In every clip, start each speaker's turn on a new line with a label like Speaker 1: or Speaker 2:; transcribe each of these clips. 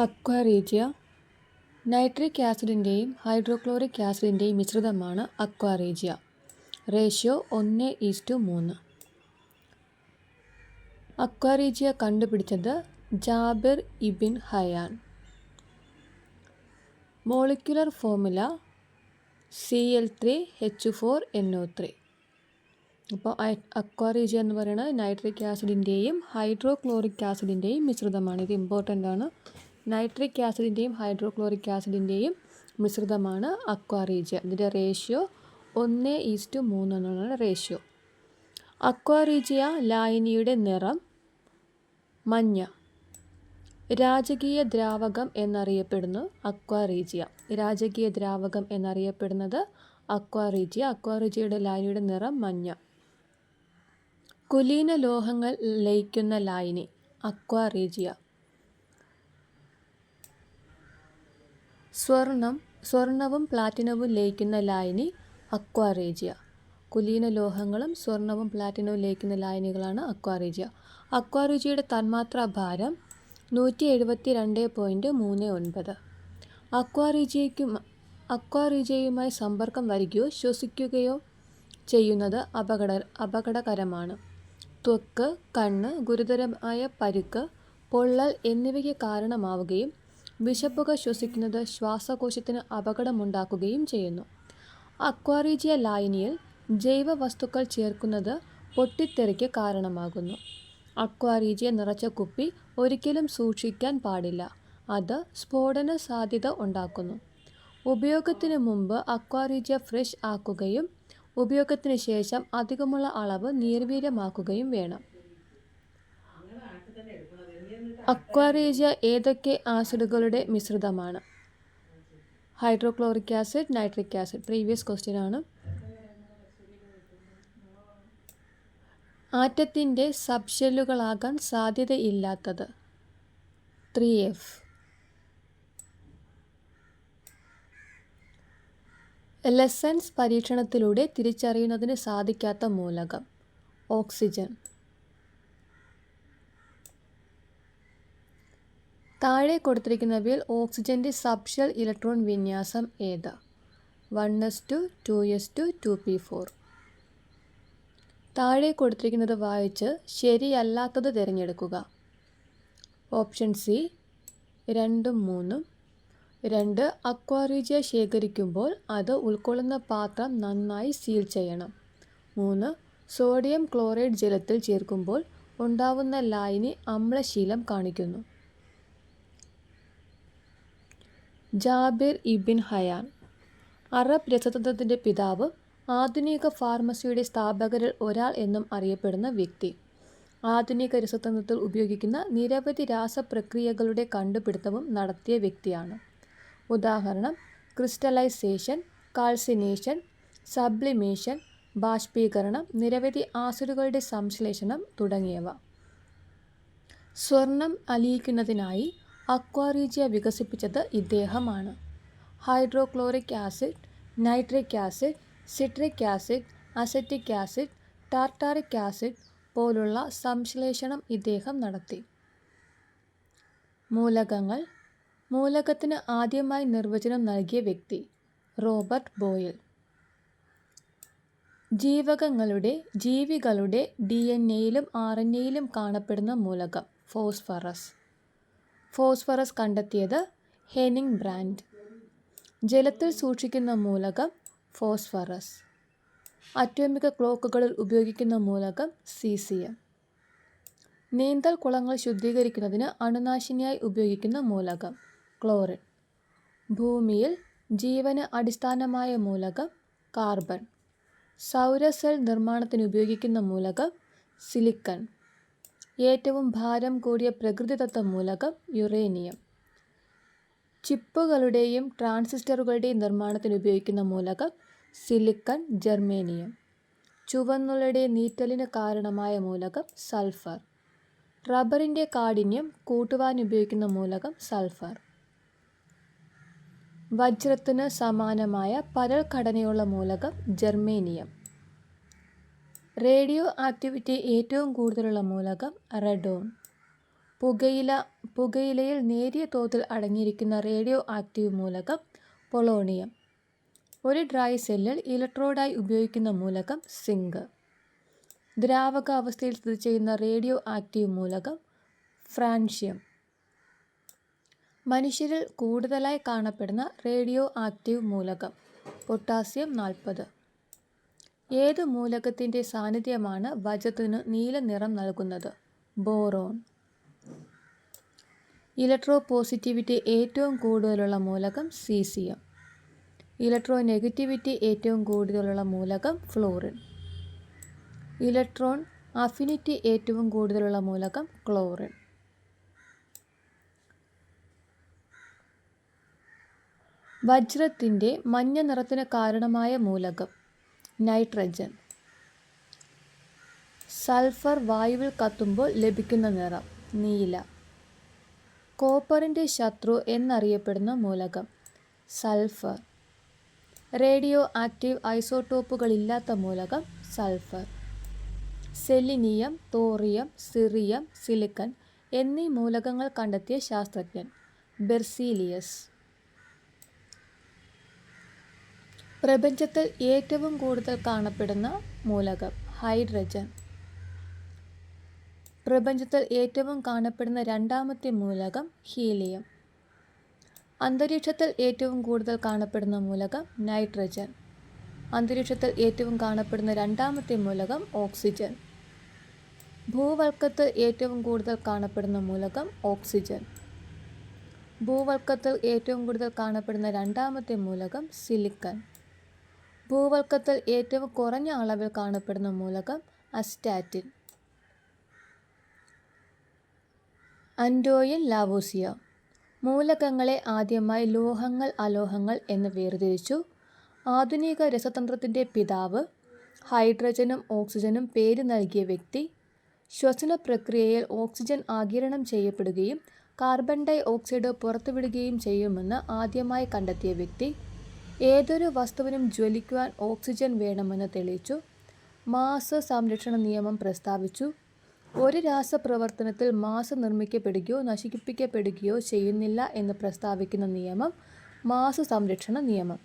Speaker 1: Aqua regia nitric ആസിഡിന്റെയും hydrochloric ആസിഡിന്റെയും മിശ്രിതമാണ് അക്വാറീജിയ. റേഷ്യോ ഒന്ന് ഈസ്റ്റു മൂന്ന്. അക്വാറീജിയ കണ്ടുപിടിച്ചത് Jabir ibn Hayyan. Molecular formula C L three H four N O three അപ്പോൾ അക്വാറീജിയ എന്ന് പറയുന്നത് നൈട്രിക് ആസിഡിന്റെയും ഹൈഡ്രോക്ലോറിക് ആസിഡിന്റെയും മിശ്രിതമാണ്. ഇത് ഇമ്പോർട്ടന്റ് ആണ്. നൈട്രിക് ആസിഡിന്റെയും ഹൈഡ്രോക്ലോറിക് ആസിഡിന്റെയും മിശ്രിതമാണ് അക്വാറീജിയ ഇതിന്റെ റേഷ്യോ ഒന്ന് ഈസ്റ്റു മൂന്ന് എന്നുള്ള റേഷ്യോ അക്വാറീജിയ ലായനിയുടെ നിറം മഞ്ഞ. രാജകീയ ദ്രാവകം എന്നറിയപ്പെടുന്നു അക്വാറീജിയ രാജകീയ ദ്രാവകം എന്നറിയപ്പെടുന്നത് അക്വാറീജിയ അക്വാറീജിയയുടെ ലായനിയുടെ നിറം മഞ്ഞ. കുലീന ലോഹങ്ങൾ ലയിക്കുന്ന ലായനി അക്വാറീജിയ സ്വർണം സ്വർണവും പ്ലാറ്റിനവും ലയിക്കുന്ന ലായനി അക്വാറേജിയ. കുലീന ലോഹങ്ങളും സ്വർണവും പ്ലാറ്റിനവും ലയിക്കുന്ന ലായനികളാണ് അക്വാറേജിയ. അക്വാറേജിയയുടെ തന്മാത്രാ ഭാരം നൂറ്റി എഴുപത്തി രണ്ട് പോയിന്റ് മൂന്ന് ഒൻപത്. അക്വാറേജിയയ്ക്കും അക്വാറേജിയയുമായി സമ്പർക്കം വരികയോ ശ്വസിക്കുകയോ ചെയ്യുന്നത് അപകട അപകടകരമാണ്. ത്വക്ക് കണ്ണ് ഗുരുതരമായ പരുക്ക് പൊള്ളൽ എന്നിവയ്ക്ക് കാരണമാവുകയും വിഷപ്പുക ശ്വസിക്കുന്നത് ശ്വാസകോശത്തിന് അപകടമുണ്ടാക്കുകയും ചെയ്യുന്നു. അക്വാറീജിയ ലായനിയിൽ ജൈവ വസ്തുക്കൾ ചേർക്കുന്നത് പൊട്ടിത്തെറിക്ക് കാരണമാകുന്നു. അക്വാറീജിയ നിറച്ച കുപ്പി ഒരിക്കലും സൂക്ഷിക്കാൻ പാടില്ല. അത് സ്ഫോടന സാധ്യത ഉണ്ടാക്കുന്നു. ഉപയോഗത്തിന് മുമ്പ് അക്വാറീജിയ ഫ്രഷ് ആക്കുകയും ഉപയോഗത്തിന് ശേഷം അധികമുള്ള അളവ് നിർവീര്യമാക്കുകയും വേണം. അക്വാറേജിയ ഏതൊക്കെ ആസിഡുകളുടെ മിശ്രിതമാണ്? Hydrochloric acid nitric acid. Previous question ആണ്. ആറ്റത്തിന്റെ സബ്ഷെല്ലുകളാകാൻ സാധ്യതയില്ലാത്തത്. Three F. ലെസൻസ് പരീക്ഷണത്തിലൂടെ തിരിച്ചറിയുന്നതിന് സാധിക്കാത്ത മൂലകം. ഓക്സിജൻ. താഴെ കൊടുത്തിരിക്കുന്നവയിൽ ഓക്സിജന്റെ സബ്ഷൽ ഇലക്ട്രോൺ വിന്യാസം ഏതാ? One S two two S two two P four താഴെ കൊടുത്തിരിക്കുന്നത് വായിച്ച് ശരിയല്ലാത്തത് തിരഞ്ഞെടുക്കുക. ഓപ്ഷൻ സി രണ്ടും മൂന്നും. രണ്ട് അക്വാറീജിയ ശേഖരിക്കുമ്പോൾ അത് ഉൾക്കൊള്ളുന്ന പാത്രം നന്നായി സീൽ ചെയ്യണം. മൂന്ന് സോഡിയം ക്ലോറൈഡ് ജലത്തിൽ ചേർക്കുമ്പോൾ ഉണ്ടാവുന്ന ലായിനി അമ്ലശീലം കാണിക്കുന്നു. ജാബിർ ഇബിൻ ഹയാൻ. അറബ് രസതന്ത്രത്തിന്റെ പിതാവ് ആധുനിക ഫാർമസിയുടെ സ്ഥാപകരിൽ ഒരാൾ എന്നും അറിയപ്പെടുന്ന വ്യക്തി. ആധുനിക രസതന്ത്രത്തിൽ ഉപയോഗിക്കുന്ന നിരവധി രാസപ്രക്രിയകളുടെ കണ്ടുപിടുത്തവും നടത്തിയ വ്യക്തിയാണ്. ഉദാഹരണം ക്രിസ്റ്റലൈസേഷൻ കാൾസിനേഷൻ സബ്ലിമേഷൻ ബാഷ്പീകരണം നിരവധി ആസുരുകളുടെ സംശ്ലേഷണം തുടങ്ങിയവ. സ്വർണം അലിയിക്കുന്നതിനായി അക്വാറീജിയ വികസിപ്പിച്ചത് ഇദ്ദേഹമാണ്. Hydrochloric acid nitric acid citric acid acetic acid tartaric acid പോലുള്ള സംശ്ലേഷണം ഇദ്ദേഹം നടത്തി. മൂലകങ്ങൾ. മൂലകത്തിന് ആദ്യമായി നിർവചനം നൽകിയ വ്യക്തി റോബർട്ട് ബോയിൽ. ജീവകങ്ങളുടെ ജീവികളുടെ ഡി എൻ എയിലും ആർ എൻ എയിലും കാണപ്പെടുന്ന മൂലകം ഫോസ്ഫറസ്. ഫോസ്ഫറസ് കണ്ടെത്തിയത് ഹെനിങ് ബ്രാൻഡ്. ജലത്തിൽ സൂക്ഷിക്കുന്ന മൂലകം ഫോസ്ഫറസ്. അറ്റോമിക ക്ലോക്കുകളിൽ ഉപയോഗിക്കുന്ന മൂലകം സി സി എം നീന്തൽ കുളങ്ങൾ ശുദ്ധീകരിക്കുന്നതിന് അണുനാശിനിയായി ഉപയോഗിക്കുന്ന മൂലകം ക്ലോറിൻ. ഭൂമിയിൽ ജീവന് അടിസ്ഥാനമായ മൂലകം കാർബൺ. സൗരസെൽ നിർമ്മാണത്തിന് ഉപയോഗിക്കുന്ന മൂലകം സിലിക്കൺ. ഏറ്റവും ഭാരം കൂടിയ പ്രകൃതിദത്ത മൂലകം യുറേനിയം. ചിപ്പുകളുടെയും ട്രാൻസിസ്റ്ററുകളുടെയും നിർമ്മാണത്തിന് ഉപയോഗിക്കുന്ന മൂലകം സിലിക്കൺ ജർമേനിയം. ചുവന്നുള്ളയുടെ നീറ്റലിന് കാരണമായ മൂലകം സൾഫർ. റബ്ബറിന്റെ കാഠിന്യം കൂട്ടുവാൻ ഉപയോഗിക്കുന്ന മൂലകം സൾഫർ. വജ്രത്തിന് സമാനമായ പരൽ ഘടനയുള്ള മൂലകം ജർമേനിയം. റേഡിയോ ആക്ടിവിറ്റി ഏറ്റവും കൂടുതലുള്ള മൂലകം റെഡോൺ. പുകയില പുകയിലയിൽ നേരിയ തോതിൽ അടങ്ങിയിരിക്കുന്ന റേഡിയോ ആക്റ്റീവ് മൂലകം പൊളോണിയം. ഒരു ഡ്രൈ സെല്ലിൽ ഇലക്ട്രോഡായി ഉപയോഗിക്കുന്ന മൂലകം സിങ്ക്. ദ്രാവകാവസ്ഥയിൽ സ്ഥിതി ചെയ്യുന്ന റേഡിയോ ആക്റ്റീവ് മൂലകം ഫ്രാൻഷ്യം. മനുഷ്യരിൽ കൂടുതലായി കാണപ്പെടുന്ന റേഡിയോ ആക്റ്റീവ് മൂലകം പൊട്ടാസ്യം നാൽപ്പത്. ഏത് മൂലകത്തിന്റെ സാന്നിധ്യമാണ് വജത്തിന് നീല നിറം നൽകുന്നത്? ബോറോൺ. ഇലക്ട്രോ പോസിറ്റിവിറ്റി ഏറ്റവും കൂടുതലുള്ള മൂലകം C C caesium. Electro negativity ഏറ്റവും കൂടുതലുള്ള മൂലകം ഫ്ലോറിൻ. ഇലക്ട്രോൺ അഫിനിറ്റി ഏറ്റവും കൂടുതലുള്ള മൂലകം ക്ലോറിൻ. വജ്രത്തിന്റെ മഞ്ഞ നിറത്തിന് കാരണമായ മൂലകം നൈട്രജൻ. സൾഫർ വായുവിൽ കത്തുമ്പോൾ ലഭിക്കുന്ന നിറം നീല. കോപ്പറിന്റെ ശത്രു എന്നറിയപ്പെടുന്ന മൂലകം സൾഫർ. റേഡിയോ ആക്റ്റീവ് ഐസോട്ടോപ്പുകളില്ലാത്ത മൂലകം sulphur. Selenium thorium cerium silicon എന്നീ മൂലകങ്ങൾ കണ്ടെത്തിയ ശാസ്ത്രജ്ഞൻ ബെർസീലിയസ്. പ്രപഞ്ചത്തിൽ ഏറ്റവും കൂടുതൽ കാണപ്പെടുന്ന മൂലകം ഹൈഡ്രജൻ. പ്രപഞ്ചത്തിൽ ഏറ്റവും കാണപ്പെടുന്ന രണ്ടാമത്തെ മൂലകം ഹീലിയം. അന്തരീക്ഷത്തിൽ ഏറ്റവും കൂടുതൽ കാണപ്പെടുന്ന മൂലകം നൈട്രജൻ. അന്തരീക്ഷത്തിൽ ഏറ്റവും കാണപ്പെടുന്ന രണ്ടാമത്തെ മൂലകം ഓക്സിജൻ. ഭൂവൽക്കത്തിൽ ഏറ്റവും കൂടുതൽ കാണപ്പെടുന്ന മൂലകം ഓക്സിജൻ. ഭൂവൽക്കത്തിൽ ഏറ്റവും കൂടുതൽ കാണപ്പെടുന്ന രണ്ടാമത്തെ മൂലകം സിലിക്കൺ. ഭൂവൽക്കത്തിൽ ഏറ്റവും കുറഞ്ഞ അളവിൽ കാണപ്പെടുന്ന മൂലകം അസ്റ്റാറ്റിൻ. Antoine Lavoisier. മൂലകങ്ങളെ ആദ്യമായി ലോഹങ്ങൾ അലോഹങ്ങൾ എന്ന് വേർതിരിച്ചു. ആധുനിക രസതന്ത്രത്തിന്റെ പിതാവ് ഹൈഡ്രജനും ഓക്സിജനും പേര് നൽകിയ വ്യക്തി. ശ്വസന പ്രക്രിയയിൽ ഓക്സിജൻ ആകിരണം ചെയ്യപ്പെടുകയും കാർബൺ ഡൈ ഓക്സൈഡ് പുറത്തുവിടുകയും ചെയ്യുമെന്ന് ആദ്യമായി കണ്ടെത്തിയ വ്യക്തി. ഏതൊരു വസ്തുവിനും ജ്വലിക്കുവാൻ ഓക്സിജൻ വേണമെന്ന് തെളിയിച്ചു. മാസ സംരക്ഷണ നിയമം പ്രസ്താവിച്ചു. ഒരു രാസപ്രവർത്തനത്തിൽ മാസ് നിർമ്മിക്കപ്പെടുകയോ നശിപ്പിക്കപ്പെടുകയോ ചെയ്യുന്നില്ല എന്ന് പ്രസ്താവിക്കുന്ന നിയമം മാസ സംരക്ഷണ നിയമം.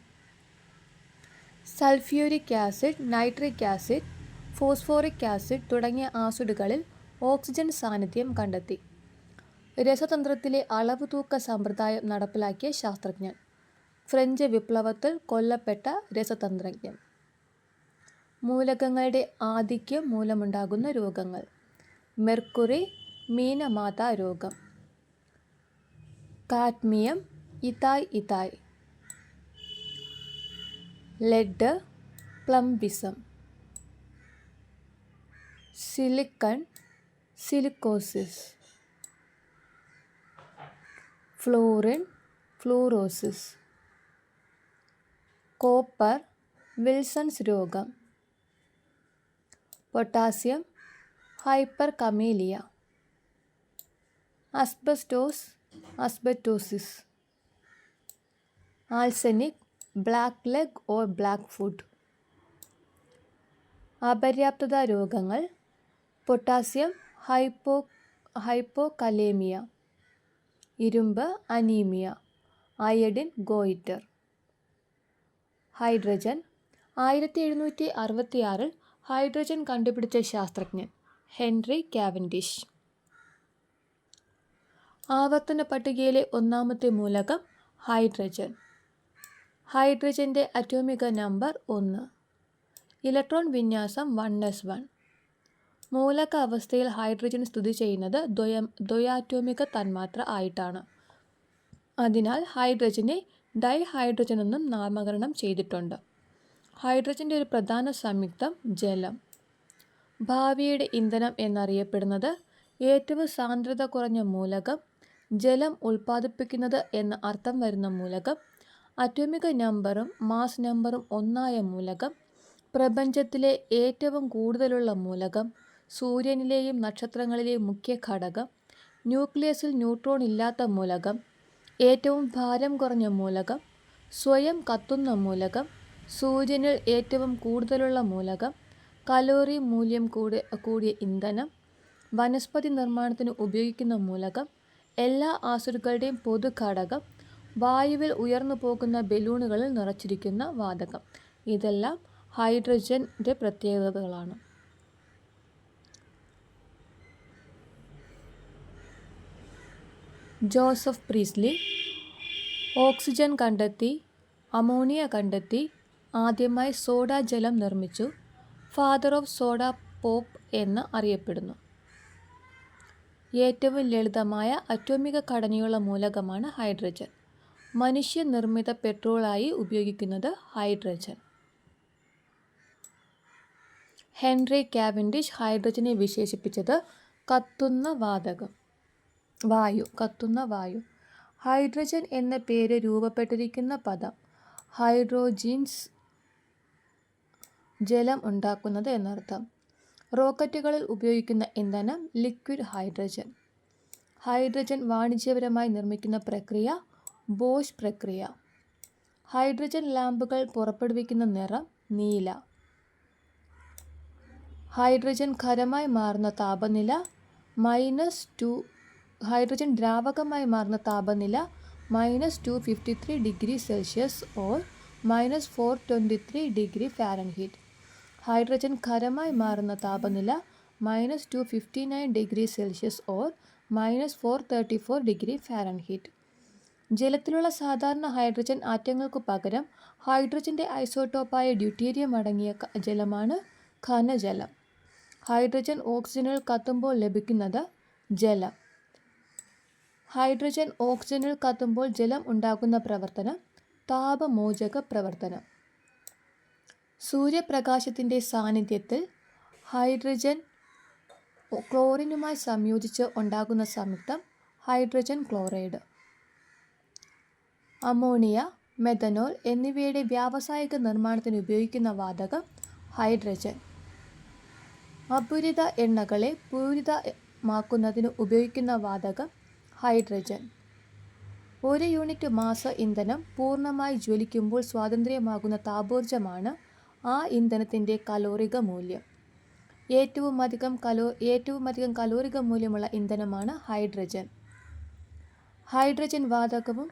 Speaker 1: Sulphuric acid nitric acid phosphoric acid തുടങ്ങിയ ആസിഡുകളിൽ ഓക്സിജൻ സാന്നിധ്യം കണ്ടെത്തി. രസതന്ത്രത്തിലെ അളവ് തൂക്ക സമ്പ്രദായം നടപ്പിലാക്കിയ ശാസ്ത്രജ്ഞൻ. ഫ്രഞ്ച് വിപ്ലവത്തിൽ കൊല്ലപ്പെട്ട രസതന്ത്രജ്ഞൻ. മൂലകങ്ങളുടെ ആധിക്യം മൂലമുണ്ടാകുന്ന രോഗങ്ങൾ. മെർക്കുറി മീനമാതാ രോഗം. Cadmium itai itai. Lead plumbism. Silicon silicosis. Fluorine fluorosis. Copper Wilson's രോഗം potassium hyperkalaemia asbestos asbestosis arsenic black leg or black foot. അപര്യാപ്തത രോഗങ്ങൾ പൊട്ടാസ്യം ഹൈപ്പോ ഹൈപ്പോകലേമിയ ഇരുമ്പ് അനീമിയ അയഡിൻ ഗോയിറ്റർ. ഹൈഡ്രജൻ. ആയിരത്തി എഴുന്നൂറ്റി അറുപത്തിയാറിൽ ഹൈഡ്രജൻ കണ്ടുപിടിച്ച ശാസ്ത്രജ്ഞൻ ഹെൻറി കാവൻഡിഷ്. ആവർത്തന പട്ടികയിലെ ഒന്നാമത്തെ മൂലകം ഹൈഡ്രജൻ. ഹൈഡ്രജന്റെ അറ്റോമിക നമ്പർ ഒന്ന്. ഇലക്ട്രോൺ വിന്യാസം വൺ എസ് വൺ. മൂലക അവസ്ഥയിൽ ഹൈഡ്രജൻ സ്ഥിതി ചെയ്യുന്നത് ദ്വയം ദ്വയാറ്റോമിക തന്മാത്ര ആയിട്ടാണ്. അതിനാൽ ഹൈഡ്രജനെ ഡൈഹൈഡ്രജൻ എന്നും നാമകരണം ചെയ്തിട്ടുണ്ട്. ഹൈഡ്രജന്റെ ഒരു പ്രധാന സംയുക്തം ജലം. ഭാവിയുടെ ഇന്ധനം എന്നറിയപ്പെടുന്നത് ഏറ്റവും സാന്ദ്രത കുറഞ്ഞ മൂലകം ജലം ഉൽപ്പാദിപ്പിക്കുന്നത് എന്ന അർത്ഥം വരുന്ന മൂലകം അറ്റോമിക നമ്പറും മാസ് നമ്പറും ഒന്നായ മൂലകം പ്രപഞ്ചത്തിലെ ഏറ്റവും കൂടുതലുള്ള മൂലകം സൂര്യനിലെയും നക്ഷത്രങ്ങളിലെയും മുഖ്യ ഘടകം ന്യൂക്ലിയസിൽ ന്യൂട്രോൺ ഇല്ലാത്ത മൂലകം ഏറ്റവും ഭാരം കുറഞ്ഞ മൂലകം സ്വയം കത്തുന്ന മൂലകം സൂര്യനിൽ ഏറ്റവും കൂടുതലുള്ള മൂലകം കലോറി മൂല്യം കൂടി കൂടിയ ഇന്ധനം വനസ്പതി നിർമ്മാണത്തിന് ഉപയോഗിക്കുന്ന മൂലകം എല്ലാ ആസുരുകളുടെയും പൊതു ഘടകം വായുവിൽ ഉയർന്നു പോകുന്ന ബലൂണുകളിൽ നിറച്ചിരിക്കുന്ന വാതകം. ഇതെല്ലാം ഹൈഡ്രജന്റെ പ്രത്യേകതകളാണ്. ജോസഫ് പ്രീസ്ലി ഓക്സിജൻ കണ്ടെത്തി അമോണിയ കണ്ടെത്തി ആദ്യമായി സോഡ ജലം നിർമ്മിച്ചു ഫാദർ ഓഫ് സോഡ പോപ്പ് എന്ന് അറിയപ്പെടുന്നു. ഏറ്റവും ലളിതമായ അറ്റോമിക ഘടനയുള്ള മൂലകമാണ് ഹൈഡ്രജൻ. മനുഷ്യ നിർമ്മിത പെട്രോളായി ഉപയോഗിക്കുന്നത് ഹൈഡ്രജൻ. ഹെൻറി കാവൻഡിഷ് ഹൈഡ്രജനെ വിശേഷിപ്പിച്ചത് കത്തുന്ന വാതകം. വായു കത്തുന്ന വായു. ഹൈഡ്രജൻ എന്ന പേര് രൂപപ്പെട്ടിരിക്കുന്ന പദം ഹൈഡ്രോജീൻസ് ജലം ഉണ്ടാക്കുന്നത് എന്നർത്ഥം. റോക്കറ്റുകളിൽ ഉപയോഗിക്കുന്ന ഇന്ധനം ലിക്വിഡ് ഹൈഡ്രജൻ. ഹൈഡ്രജൻ വാണിജ്യപരമായി നിർമ്മിക്കുന്ന പ്രക്രിയ ബോഷ് പ്രക്രിയ. ഹൈഡ്രജൻ ലാമ്പുകൾ പുറപ്പെടുവിക്കുന്ന നിറം നീല. ഹൈഡ്രജൻ ഖരമായി മാറുന്ന താപനില മൈനസ് ടു ഹൈഡ്രജൻ ദ്രാവകമായി മാറുന്ന താപനില minus two fifty three degree Celsius or minus four twenty three degree Fahrenheit hydrogen ഖരമായി മാറുന്ന താപനില minus two fifty nine degree Celsius or minus four thirty four degree Fahrenheit ജലത്തിലുള്ള സാധാരണ hydrogen ആറ്റങ്ങൾക്ക് പകരം ഹൈഡ്രജന്റെ ഐസോട്ടോപ്പായ deuterium അടങ്ങിയ ജലമാണ് ഖനജലം hydrogen ഓക്സിജനിൽ കത്തുമ്പോൾ ലഭിക്കുന്നത് ജലം. ഹൈഡ്രജൻ ഓക്സിജനിൽ കത്തുമ്പോൾ ജലം ഉണ്ടാക്കുന്ന പ്രവർത്തനം താപമോചക പ്രവർത്തനം. സൂര്യപ്രകാശത്തിന്റെ സാന്നിധ്യത്തിൽ ഹൈഡ്രജൻ ക്ലോറിനുമായി സംയോജിച്ച് ഉണ്ടാകുന്ന സംയുക്തം ഹൈഡ്രജൻ ക്ലോറൈഡ്. അമോണിയ മെഥനോൾ എന്നിവയുടെ വ്യാവസായിക നിർമ്മാണത്തിന് ഉപയോഗിക്കുന്ന വാതകം ഹൈഡ്രജൻ. അപൂരിത എണ്ണകളെ പൂരിതമാക്കുന്നതിന് ഉപയോഗിക്കുന്ന വാതകം ഹൈഡ്രജൻ. ഒരു യൂണിറ്റ് മാസ ഇന്ധനം പൂർണമായി ജ്വലിക്കുമ്പോൾ സ്വാതന്ത്ര്യമാകുന്ന താപോർജമാണ് ആ ഇന്ധനത്തിന്റെ കലോറിക മൂല്യം. ഏറ്റവും അധികം കലോ ഏറ്റവും അധികം കലോറിക മൂല്യമുള്ള ഇന്ധനമാണ് ഹൈഡ്രജൻ. ഹൈഡ്രജൻ വാതകവും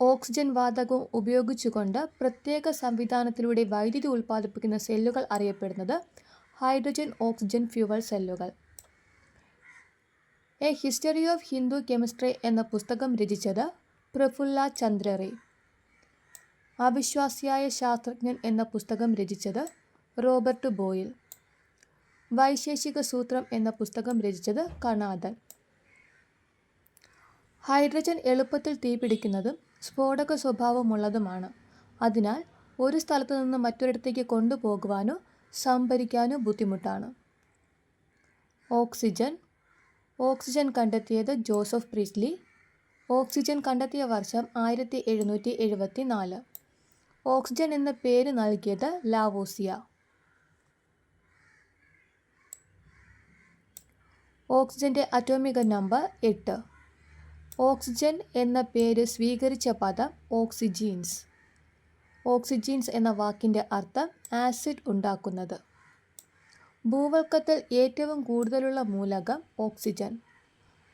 Speaker 1: ഓക്സിജൻ വാതകവും ഉപയോഗിച്ചുകൊണ്ട് പ്രത്യേക സംവിധാനത്തിലൂടെ വൈദ്യുതി ഉൽപ്പാദിപ്പിക്കുന്ന സെല്ലുകൾ അറിയപ്പെടുന്നത് ഹൈഡ്രജൻ ഓക്സിജൻ ഫ്യൂവൽ സെല്ലുകൾ. A history of Hindu chemistry എന്ന പുസ്തകം രചിച്ചത് പ്രഫുല്ല ചന്ദ്ര റേ അവിശ്വാസിയായ ശാസ്ത്രജ്ഞൻ എന്ന പുസ്തകം രചിച്ചത് റോബർട്ട് ബോയിൽ. വൈശേഷിക സൂത്രം എന്ന പുസ്തകം രചിച്ചത് കണാദൻ ഹൈഡ്രജൻ എളുപ്പത്തിൽ തീപിടിക്കുന്നതും സ്ഫോടക സ്വഭാവമുള്ളതുമാണ്. അതിനാൽ ഒരു സ്ഥലത്തു നിന്ന് മറ്റൊരിടത്തേക്ക് കൊണ്ടുപോകുവാനോ സംഭരിക്കാനോ ബുദ്ധിമുട്ടാണ്. ഓക്സിജൻ ഓക്സിജൻ കണ്ടെത്തിയത് ജോസഫ് പ്രിസ്ലി. ഓക്സിജൻ കണ്ടെത്തിയ വർഷം ആയിരത്തി എഴുന്നൂറ്റി എഴുപത്തി നാല് ഓക്സിജൻ എന്ന പേര് നൽകിയത് ലാവോസിയ. ഓക്സിജന്റെ അറ്റോമിക നമ്പർ എട്ട്. ഓക്സിജൻ എന്ന പേര് സ്വീകരിച്ച പദം ഓക്സിജീൻസ്. ഓക്സിജീൻസ് എന്ന വാക്കിന്റെ അർത്ഥം ആസിഡ് ഉണ്ടാക്കുന്നത്. ഭൂവൽക്കത്തിൽ ഏറ്റവും കൂടുതലുള്ള മൂലകം ഓക്സിജൻ.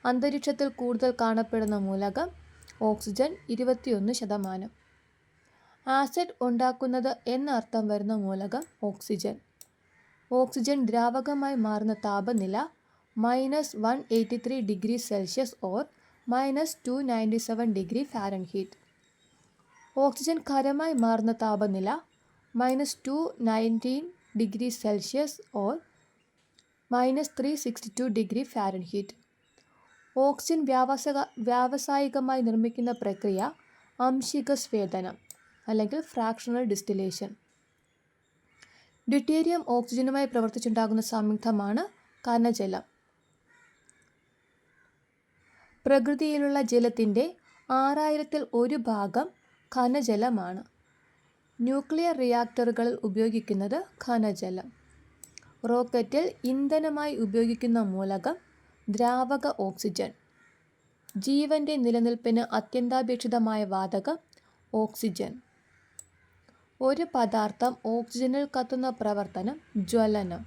Speaker 1: അന്തരീക്ഷത്തിൽ കൂടുതൽ കാണപ്പെടുന്ന മൂലകം ഓക്സിജൻ ഇരുപത്തിയൊന്ന് ശതമാനം. ആസിഡ് ഉണ്ടാക്കുന്നത് എന്ന അർത്ഥം വരുന്ന മൂലകം ഓക്സിജൻ. ഓക്സിജൻ ദ്രാവകമായി മാറുന്ന താപനില minus one eighty three degree Celsius or minus two ninety seven degree Fahrenheit. Oxygen ഖരമായി മാറുന്ന താപനില minus two nineteen degree Celsius or minus three sixty two degree Fahrenheit. Oxygen വ്യാവസായ വ്യാവസായികമായി നിർമ്മിക്കുന്ന പ്രക്രിയ അംശിക സ്വേദനം അല്ലെങ്കിൽ ഫ്രാക്ഷണൽ ഡിസ്റ്റിലേഷൻ. ഡ്യൂട്ടീരിയം ഓക്സിജനുമായി പ്രവർത്തിച്ചുണ്ടാകുന്ന സംയുക്തമാണ് കനജലം. പ്രകൃതിയിലുള്ള ജലത്തിന്റെ ആറായിരത്തിൽ ഒരു ഭാഗം ഖനജലമാണ് ന്യൂക്ലിയർ റിയാക്ടറുകളിൽ ഉപയോഗിക്കുന്നത് ഖനജലം റോക്കറ്റിൽ ഇന്ധനമായി ഉപയോഗിക്കുന്ന മൂലകം ദ്രാവക ഓക്സിജൻ. ജീവന്റെ നിലനിൽപ്പിന് അത്യന്താപേക്ഷിതമായ വാതകം ഓക്സിജൻ. ഒരു പദാർത്ഥം ഓക്സിജനിൽ കത്തുന്ന പ്രവർത്തനം ജ്വലനം.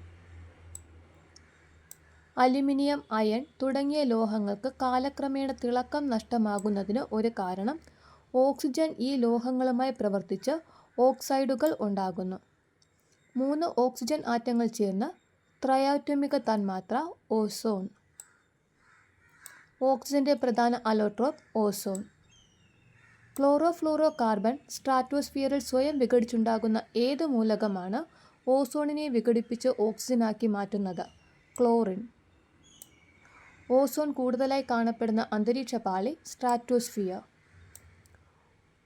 Speaker 1: അലുമിനിയം അയൺ തുടങ്ങിയ ലോഹങ്ങൾക്ക് കാലക്രമേണ തിളക്കം നഷ്ടമാകുന്നതിന് ഒരു കാരണം ഓക്സിജൻ ഈ ലോഹങ്ങളുമായി പ്രവർത്തിച്ച് ഓക്സൈഡുകൾ ഉണ്ടാകുന്നു. മൂന്ന് ഓക്സിജൻ ആറ്റങ്ങൾ ചേർന്ന് ത്രയാറ്റോമിക തന്മാത്ര ഓസോൺ. ഓക്സിജന്റെ പ്രധാന അലോട്രോപ്പ് ഓസോൺ. ക്ലോറോ കാർബൺ സ്ട്രാറ്റോസ്ഫിയറിൽ സ്വയം വിഘടിച്ചുണ്ടാകുന്ന ഏത് മൂലകമാണ് ഓസോണിനെ വിഘടിപ്പിച്ച് ഓക്സിജനാക്കി മാറ്റുന്നത്? ക്ലോറിൻ. ഓസോൺ കൂടുതലായി കാണപ്പെടുന്ന അന്തരീക്ഷ പാളി സ്ട്രാറ്റോസ്ഫിയർ.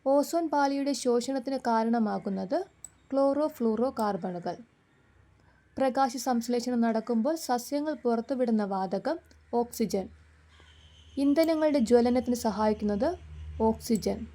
Speaker 1: ഓസോൺ പാളിയുടെ ശോഷണത്തിന് കാരണമാകുന്നത് ക്ലോറോ ഫ്ലൂറോ കാർബണുകൾ. പ്രകാശ സംശ്ലേഷണം നടക്കുമ്പോൾ സസ്യങ്ങൾ പുറത്തുവിടുന്ന വാതകം ഓക്സിജൻ. ഇന്ധനങ്ങളുടെ ജ്വലനത്തിന് സഹായിക്കുന്നത് ഓക്സിജൻ.